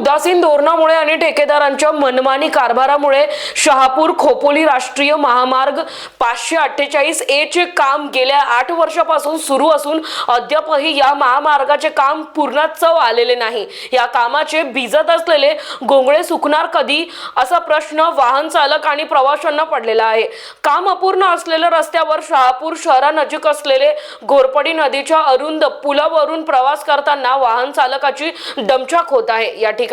उदासीन धोरणामुळे आणि ठेकेदारांच्या मनमानी कारभारामुळे शहापूर खोपोली राष्ट्रीय महामार्ग पाचशे अठ्ठेचाळीस ए चे काम गेल्या आठ वर्षापासून सुरू असून अद्यापही या महामार्गाचे काम पूर्ण चव आलेले नाही. या कामाचे भिजत असलेले गोंगळे सुकणार कधी? असा प्रश्न वाहन चालक आणि प्रवाशांना पडलेला आहे. काम अपूर्ण असलेल्या रस्त्यावर शहापूर शहरानजीक असलेले घोरपडी नदीच्या अरुंद पुलावरून प्रवास करताना वाहन चालकाची दमछाक होत आहे. या ठिकाणी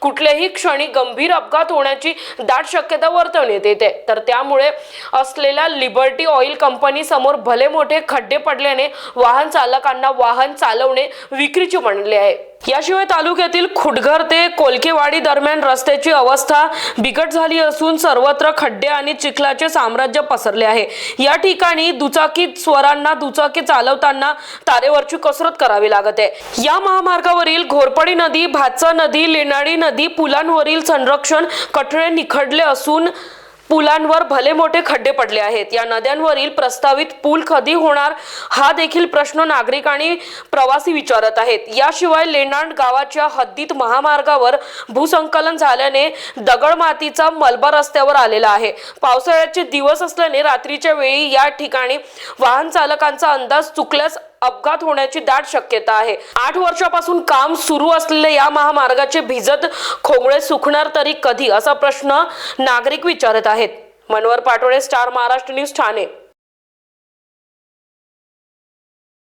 कुठल्याही क्षणी गंभीर अपघात होण्याची दाट शक्यता वर्तवण्यात येते. तर त्यामुळे असलेल्या लिबर्टी ऑइल कंपनी समोर भले मोठे खड्डे पडल्याने वाहन चालकांना वाहन चालवणे विक्रीचे बनले आहे. याशिवाय तालुक्यातील खुटघर ते कोलकेवाडी दरम्यान रस्त्याची अवस्था बिकट झाली असून सर्वत्र खड्डे आणि चिखलाचे साम्राज्य पसरले आहे. या ठिकाणी दुचाकी स्वरांना दुचाकी चालवताना तारेवरची कसरत करावी लागत आहे. या महामार्गावरील घोरपडी नदी भातसा नदी लेणाडी नदी पुलांवरील संरक्षण कठडे निखडले असून पुलांवर भले मोठे खड्डे पडले आहेत. या नद्यांवरील प्रस्तावित पूल कधी होणार हा देखील प्रश्न नागरिक आणि प्रवासी विचारत आहेत. याशिवाय लेंडाण गावाच्या हद्दीत महामार्गावर भूसंकलन झाल्याने दगड मातीचा मलबा रस्त्यावर आलेला आहे. पावसाळ्याचे दिवस असल्याने रात्रीच्या वेळी या ठिकाणी वाहन चालकांचा अंदाज चुकल्यास अपघात होण्याची दाट शक्यता आहे. आठ वर्षापासून काम सुरू असलेले या महामार्गाचे भिजत खोंगळे सुकणार तरी कधी? असा प्रश्न नागरिक विचारत आहेत. Manwar Patole star Maharashtra news Thane.